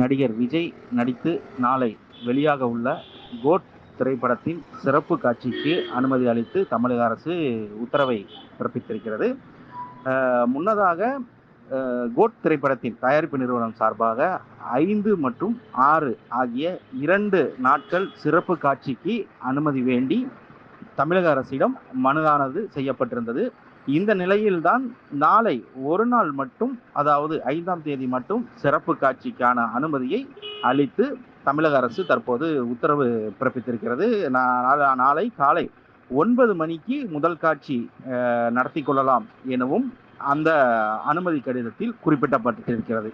நடிகர் விஜய் நடித்து நாளை வெளியாக உள்ள கோட் திரைப்படத்தின் சிறப்பு காட்சிக்கு அனுமதி அளித்து தமிழக அரசு உத்தரவை பிறப்பித்திருக்கிறது. முன்னதாக கோட் திரைப்படத்தின் தயாரிப்பு நிறுவனம் சார்பாக ஐந்து மற்றும் ஆறு ஆகிய இரண்டு நாட்கள் சிறப்பு காட்சிக்கு அனுமதி வேண்டி தமிழக அரசிடம் மனுவானது செய்யப்பட்டிருந்தது. இந்த நிலையில்தான் நாளை ஒரு நாள் மட்டும் அதாவது ஐந்தாம் தேதி மட்டும் சிறப்பு காட்சிக்கான அனுமதியை அளித்து தமிழக அரசு தற்போது உத்தரவு பிறப்பித்திருக்கிறது. நாளை- நாளை காலை ஒன்பது மணிக்கு முதல் காட்சி நடத்தி கொள்ளலாம் எனவும் அந்த அனுமதி கடிதத்தில் குறிப்பிடப்பட்டிருக்கிறது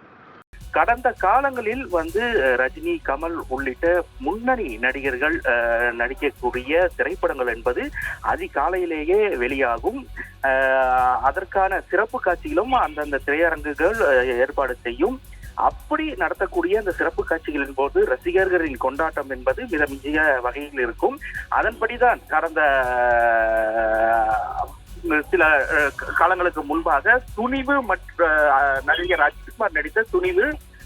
கடந்த காலங்களில் வந்து ரஜினி கமல் உள்ளிட்ட முன்னணி நடிகர்கள் நடிக்கக்கூடிய திரைப்படங்கள் என்பது அதிகாலையிலேயே வெளியாகும். அதற்கான சிறப்பு காட்சிகளும் அந்தந்த திரையரங்குகள் ஏற்பாடு செய்யும். அப்படி நடத்தக்கூடிய அந்த சிறப்பு காட்சிகளின் போது ரசிகர்களின் கொண்டாட்டம் என்பது மிக மிக வகையில் இருக்கும். அதன்படிதான் கடந்த சில காலங்களுக்கு முன்பாக துணிவு மற்ற நடிகர் ராஜ்குமார் நடித்த துணிவு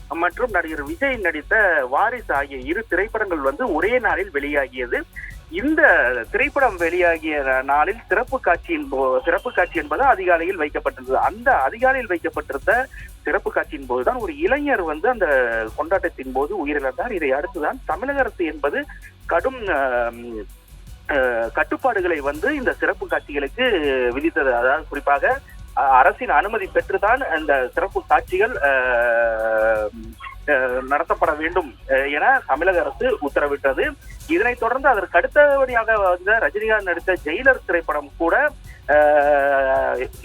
மற்றும் நடிகர் விஜய் நடித்த வாரிசு ஆகிய இரு திரைப்படங்கள் வந்து ஒரே நாளில் வெளியாகியது. இந்த திரைப்படம் வெளியாகிய நாளில் சிறப்பு காட்சியின் போ- சிறப்பு காட்சி என்பது அதிகாலையில் வைக்கப்பட்டிருந்தது. அந்த அதிகாலையில் வைக்கப்பட்டிருந்த சிறப்பு காட்சியின் போதுதான் ஒரு இளைஞர் வந்து அந்த கொண்டாட்டத்தின் போது உயிரிழந்தார். இதை அடுத்துதான் தமிழக அரசு என்பது கடும் கட்டுப்பாடுகளை வந்து இந்த சிறப்பு காட்சிகளுக்கு விதித்தது. அதாவது குறிப்பாக அரசின் அனுமதி பெற்றுதான் அந்த சிறப்பு காட்சிகள் நடத்தப்பட வேண்டும் என தமிழக அரசு உத்தரவிட்டது. இதனைத் தொடர்ந்து அதற்கு அடுத்தபடியாக வந்த ரஜினிகாந்த் நடித்த ஜெயிலர் திரைப்படம் கூட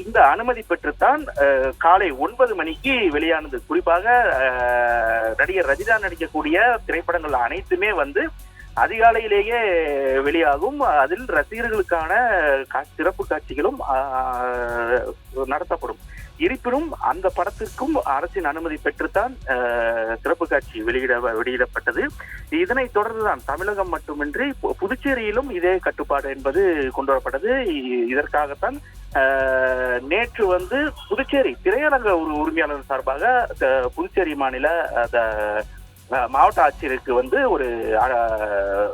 இந்த அனுமதி பெற்றுத்தான் காலை ஒன்பது மணிக்கு வெளியானது. குறிப்பாக நடிகர் ரஜினிகாந்த் நடிக்கக்கூடிய திரைப்படங்கள் அனைத்துமே வந்து அதிகாலையிலேயே வெளியாகும். அதில் ரசிகர்களுக்கான கா- சிறப்பு காட்சிகளும் நடத்தப்படும். இருப்பினும் அந்த படத்திற்கும் அரசின் அனுமதி பெற்றுத்தான் சிறப்பு காட்சி வெளியிட வெளியிடப்பட்டது. இதனை தொடர்ந்துதான் தமிழகம் மட்டுமின்றி பு- புதுச்சேரியிலும் இதே கட்டுப்பாடு என்பது கொண்டு வரப்பட்டது இதற்காகத்தான் நேற்று வந்து புதுச்சேரி திரையரங்க ஒரு உரிமையாளர் சார்பாக புதுச்சேரி மாநில மாவட்ட ஆட்சியருக்கு வந்து ஒரு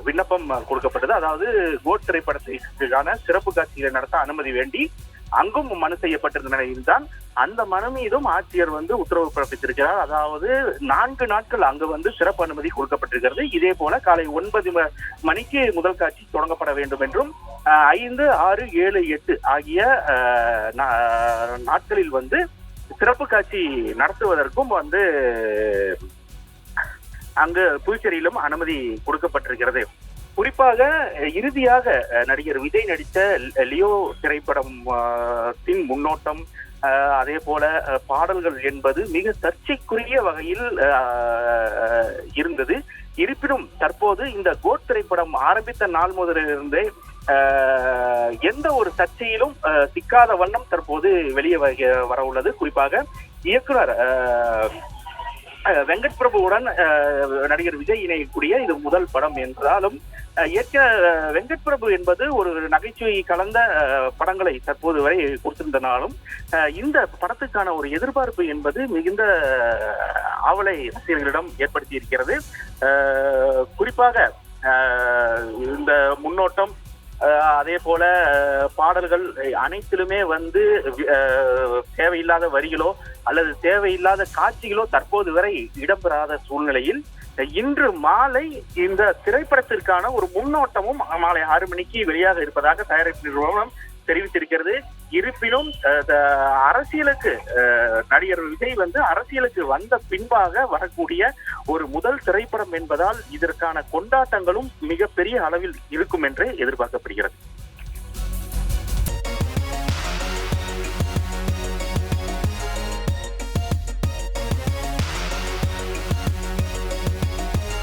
விண்ணப்பம் கொடுக்கப்பட்டது. அதாவது கோட் திரைப்படத்திற்கான சிறப்பு காட்சிகளை நடத்த அனுமதி வேண்டி அங்கும் மனு செய்யப்பட்டிருந்த நிலையில்தான் அந்த மனு மீதும் ஆட்சியர் வந்து உத்தரவு பிறப்பித்திருக்கிறார். அதாவது நான்கு நாட்கள் அங்கு வந்து சிறப்பு அனுமதி கொடுக்கப்பட்டிருக்கிறது. இதே போல காலை ஒன்பது ம- மணிக்கு முதல் காட்சி தொடங்கப்பட வேண்டும் என்றும் ஐந்து ஆறு ஏழு எட்டு ஆகிய நா- நாட்களில் வந்து சிறப்பு காட்சி நடத்துவதற்கும் வந்து அங்கு புதுச்சேரியிலும் அனுமதி கொடுக்கப்பட்டிருக்கிறது. குறிப்பாக இறுதியாக நடிகர் விஜய் நடித்த ல- லியோ திரைப்படம் தின் முன்னோட்டம் அதே போல பாடல்கள் என்பது மிக சர்ச்சைக்குரிய வகையில் இருந்தது. இருப்பினும் தற்போது இந்த கோட் திரைப்படம் ஆரம்பித்த நாள் முதலிருந்தே எந்த ஒரு சர்ச்சையிலும் சிக்காத வண்ணம் தற்போது வெளியே வர- உள்ளது குறிப்பாக இயக்குனர் வெங்கட் பிரபுவுடன் நடிகர் விஜய் இணையக்கூடிய இது முதல் படம் என்றாலும் ஏற்க வெங்கட் பிரபு என்பது ஒரு நகைச்சுவை கலந்த படங்களை தற்போது வரை கொடுத்திருந்தனாலும் இந்த படத்துக்கான ஒரு எதிர்பார்ப்பு என்பது மிகுந்த ஆவலை ரசிகர்களிடம் ஏற்படுத்தி இருக்கிறது. குறிப்பாக இந்த முன்னோட்டம் அதே போல பாடல்கள் அனைத்திலுமே வந்து தேவையில்லாத வரிகளோ அல்லது தேவையில்லாத காட்சிகளோ தற்போது வரை இடம்பெறாத சூழ்நிலையில் இன்று மாலை இந்த திரைப்படத்திற்கான ஒரு முன்னோட்டமும் மாலை ஆறு மணிக்கு வெளியாக இருப்பதாக தயாரிப்பு நிறுவனம் தெரிவித்திருக்கிறது. இருப்பினும் த- அரசியலுக்கு அஹ், நடிகர் விஜய் வந்து அரசியலுக்கு வந்த பின்பாக வரக்கூடிய ஒரு முதல் திரைப்படம் என்பதால் இதற்கான கொண்டாட்டங்களும் மிகப்பெரிய அளவில் இருக்கும் என்று எதிர்பார்க்கப்படுகிறது.